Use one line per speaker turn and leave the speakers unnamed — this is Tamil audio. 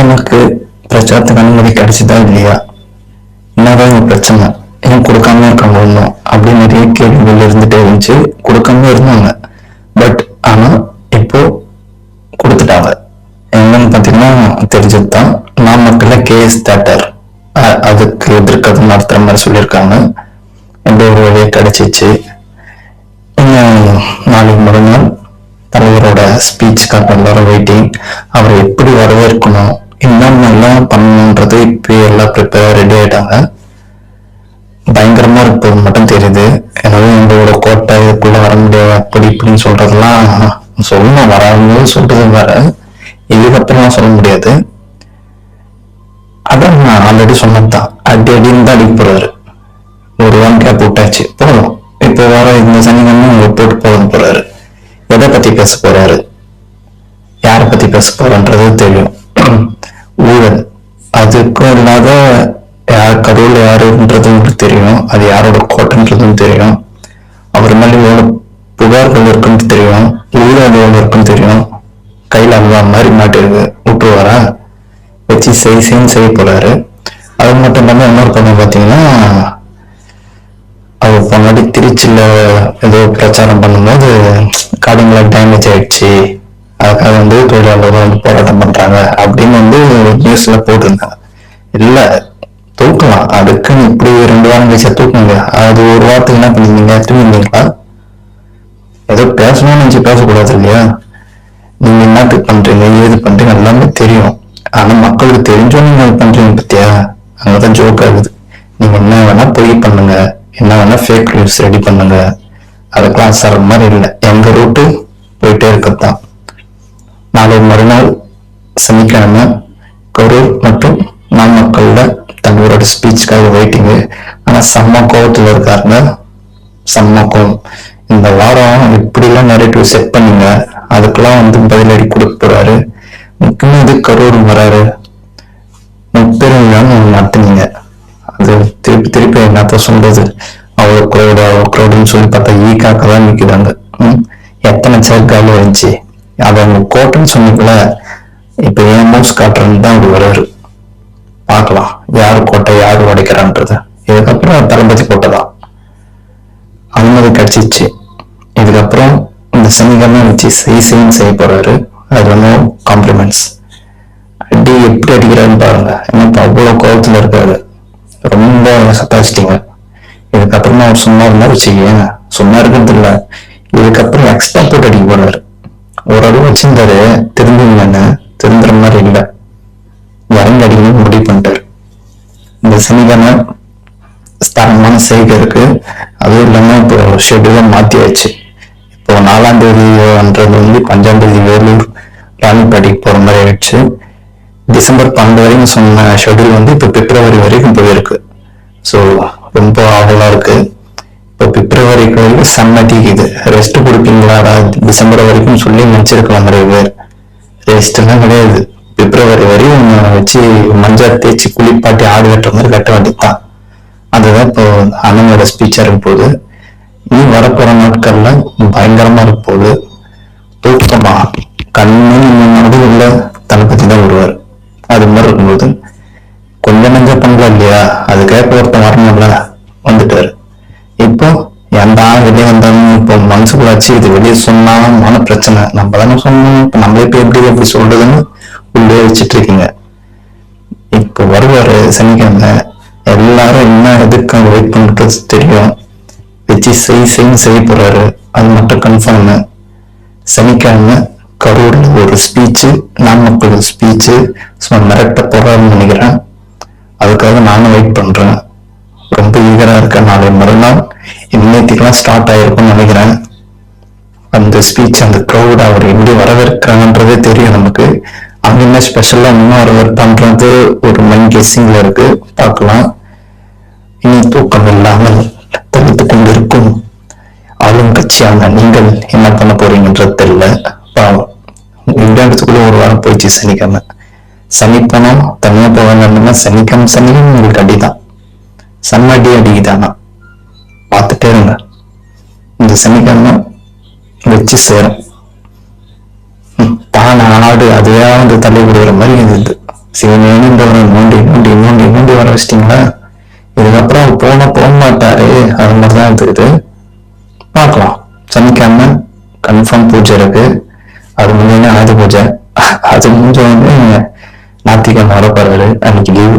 சனிக்கிழமைக்கு பிரச்சாரத்துக்கு அனுமதி கிடைச்சதா இல்லையா? என்னதான் இங்க பிரச்சனை? ஏன் கொடுக்காம இருக்காங்க ஒன்றும் அப்படின்னு நிறைய கேள்விகள் இருந்துட்டே இருந்துச்சு. கொடுக்காம இருந்தாங்க. பட் ஆனா இப்போ கொடுத்துட்டாங்க. என்னன்னு பாத்தீங்கன்னா தெரிஞ்சதுதான். நாமக்கல்ல கேஎஸ் தேட்டர் அதுக்கு எதிர்க்கிறது நடத்துற மாதிரி சொல்லியிருக்காங்க. எந்த ஒரு வழியை கிடைச்சிச்சு? இன்னும் நாளைக்கு மறுநாள் தலைவரோட ஸ்பீச்சுக்காக எல்லாரும் வெயிட்டிங் அவரை எப்படி வரவேற்கணும்? என்னென்னலாம் பண்ணணுன்றது இப்போ எல்லாம் ப்ரிப்பேர் ரெடி ஆயிட்டாங்க. பயங்கரமா இருப்பது மட்டும் தெரியுது. எனவே எங்களோட கோட்டை இதுக்குள்ளே வர முடியாது அப்படி இப்படின்னு சொல்றதெல்லாம் சொல்லணும். வராது சொல்கிறது வேற. இதுக்கப்புறம் சொல்ல முடியாது. அதான் நான் ஆல்ரெடி சொன்னதுதான். அடி அடின்னு தான் அடிக்க போகிறாரு ஒரு ஒன் கேப் விட்டாச்சு போதும். இப்போ வர இந்த சனிக்கிழமை உங்களுக்கு போட்டு போதும் போறாரு. எதை பத்தி பேச போறாரு? யாரை பத்தி பேச போறன்றது தெரியும் ஊழல் அதுக்கும் இல்லாத யார் கடவுள் யாருன்றது உங்களுக்கு தெரியும் அது யாரோட கோட்டைன்றதும் தெரியும். அவர் மேலே எவ்வளவு புகார்கள் இருக்குன்னு தெரியும். ஊழல் எவ்வளவு இருக்குன்னு தெரியும். கையில அல்வா மாதிரி மாட்டிருக்கு விட்டுருவாரா வச்சு செய் செய்ன்னு செய்ய போறாரு அது மட்டும் இல்லாம இன்னொரு பொண்ணு பாத்தீங்கன்னா அவர் முன்னாடி திருச்சியில ஏதோ பிரச்சாரம் பண்ணும்போது காடுங்களா டேமேஜ் ஆயிடுச்சு. அதுக்காக வந்து தொழிலாளர்கள் வந்து போராட்டம் பண்றாங்க அப்படின்னு வந்து நியூஸ்ல போட்டிருந்தாங்க. இல்லை தூக்கலாம். அதுக்குன்னு இப்படி ரெண்டு வாரம் கழிச்சா தூக்குங்க அது ஒரு வாரத்துக்கு என்ன பண்ணிருந்தீங்க தூங்கிருந்தீங்களா ஏதோ பேசணும்னு நினைச்சு பேசக்கூடாது இல்லையா? நீங்க என்னத்துக்கு பண்றீங்க? ஏது பண்றீங்க? எல்லாமே தெரியும். ஆனா மக்களுக்கு தெரிஞ்சும் நீங்க பண்றீங்க பத்தியா? அங்கதான் ஜோக் ஆகுது. நீங்க என்ன வேணா பொய் பண்ணுங்க. என்ன வேணா ஃபேக் நியூஸ் ரெடி பண்ணுங்க. அதுக்கெல்லாம் சார் மாதிரி இல்லை. எங்க ரூட்டு போயிட்டே இருக்கத்தான் நாளை மறுநாள் சனிக்கிழமை ஸ்பீச்சுக்காக வெயிட்டிங்கு ஆனா செம்ம கோவத்துல இருக்காருங்க செம்ம கோவம். இந்த வாரம் எப்படிலாம் நெரேட்டிவ் செட் பண்ணீங்க. அதுக்கெல்லாம் வந்து பதிலடி கொடுக்க போறாரு. முக்கியமாக இது கரூர் வராரு. முப்பெருமையான விழான்னு நடத்துனீங்க அது திருப்பி திருப்பி என்னத்த சொல்றது? அவ்வளோ க்ரௌடு அவ்வளோ க்ரௌடுன்னு சொல்லி பார்த்தா ஈ காக்க தான் நிற்கிறாங்க எத்தனை சேர் காலி வந்துச்சு அது அவங்க கோட்டைன்னு சொன்னீங்களே இப்போ ஏன் மூஸ் காட்டுறன்னு தான் அவர் வர்றாரு கிடைச்சிச்சு இதுக்கப்புறம் இந்த சனிக்கிழமை வச்சு செய் செய்ய போறாரு. அது வந்து காம்ப்ளிமெண்ட்ஸ் அடி எப்படி அடிக்கிறாருன்னு பாருங்க. ஏன்னா இப்போ அவ்வளவு கோபத்துல இருக்காரு. ரொம்ப சத்தாச்சிட்டீங்க இதுக்கப்புறமா அவர் சும்மா இருந்தா வச்சுக்கீங்க. சும்மா இருக்கிறது இல்ல. இதுக்கப்புறம் எக்ஸ்ட்ரா போட்டு அடிக்க போறாரு. ஓரளவு வச்சிருந்தாரு. திரும்பிங்கன்னு திருந்துற மாதிரி இல்லை. இறங்கி அடிக்கணும்னு முடிவு பண்ணிட்டாரு. இந்த சனிக்கிழமை ஸ்தானமான செய்கை இருக்கு. அதுவும் இல்லாம இப்போ ஷெட்யூல மாத்தியாச்சு. இப்போ நாலாம் தேதின்றது வந்து பஞ்சாம் தேதி வேலூர் ராணிப்பேட்டைக்கு போகிற மாதிரி ஆயிடுச்சு. டிசம்பர் பன்னெண்டு வரைக்கும் சொன்ன ஷெட்யூல் வந்து இப்போ பிப்ரவரி வரைக்கும் போயிருக்கு. ஸோ ரொம்ப ஆவலாக இருக்கு. இப்போ பிப்ரவரிக்கு வரைக்கும் சம்மதிக்குது ரெஸ்ட் கொடுப்பீங்களா? டிசம்பர் வரைக்கும் சொல்லி நினச்சிருக்கலாம் நிறைய பேர். ரெஸ்ட்லாம் கிடையாது. பிப்ரவரி வரையும் வச்சு மஞ்சள் தேய்ச்சி குளிப்பாட்டி ஆடு கட்டுற மாதிரி கட்ட வேண்டியதுதான். அதுதான் இப்போ அண்ணனோட ஸ்பீச்சாக இருக்கும் போகுது நீ வரப்போற நாட்கள்ல பயங்கரமா இருக்க போகுது தூக்கமா கண்ணு மனது உள்ள தளபதி தான் வருவார். அது மாதிரி இருக்கும்போது கொஞ்சம் நஞ்ச பண்ணல இல்லையா? அது கேட்க ஒருத்தன் வரணும்ல? வந்துட்டாரு. இப்போ எந்த வெளியே வந்தாலும் இப்போ மனசுக்குள்ளாச்சு இது வெளியே சொன்னா மன பிரச்சனை நம்ம தானே சொன்னோம். இப்ப நம்மளே இப்ப எப்படி எப்படி சொல்றதுன்னு உள்ளே வச்சிட்டு இருக்கீங்க. இப்போ வருவாரு சனிக்கிழமை. எல்லாரும் என்ன எதுக்கு வெயிட் பண்ணுறது தெரியும். வச்சு செய் செய்யும் செய்ய போறாரு. அது மட்டும் கன்ஃபார்ம் சனிக்கிழமை கரூரில் ஒரு ஸ்பீச்சு நாமக்கல் ஸ்பீச்சு சும்மா மிரட்ட போறாருன்னு நினைக்கிறேன். அதுக்காக நானும் வெயிட் பண்றேன். ரொம்ப ஈகராக இருக்கேன். நாளை மறுநாள் இன்னைக்குலாம் ஸ்டார்ட் ஆயிருக்கும்னு நினைக்கிறேன். அந்த ஸ்பீச் அந்த க்ரௌட் அவர் எப்படி வரவேற்கிறாங்கன்றதே தெரியும் நமக்கு. அங்க என்ன ஸ்பெஷலா இன்னும் வரவேற்பான்றது ஒரு மைண்ட் கெஸ்ஸிங்ல இருக்கு. பார்க்கலாம். இனி தூக்கம் இல்லாமல் இருக்கும். ஆளும் கட்சியான நீங்கள் என்ன பண்ண போறீங்கன்றது தெரியல. பாவம். இங்கிலாந்துக்குள்ள ஒரு வாரம் போயிடுச்சு சனிக்கிழமை. சனிப்பணம் தனியா தனியா போவாங்கன்னா சனிக்கிழமை சனியும் உங்களுக்கு அடிதான். சம்மடி அடிக்குதானா? பார்த்துட்டே இருங்க. இந்த சனிக்கிழமை வச்சு சேரும். ம், ஆடு அதையா வந்து தள்ளி விடுற மாதிரி இருந்தது. சிவனேன்னு இந்த ஒரு நோண்டி நோண்டி நோண்டி நோண்டி வர வச்சிட்டீங்களா? இதுக்கப்புறம் அவர் போனா போக மாட்டாரு அது மாதிரி தான் இருக்குது பார்க்கலாம். சனிக்கிழமை கன்ஃபார்ம் பூஜை இருக்கு. அது முடிஞ்சோடனே ஆயுத பூஜை. அது முடிஞ்ச உடனே ஞாத்திக்கிழமை வர அன்னைக்கு லீவு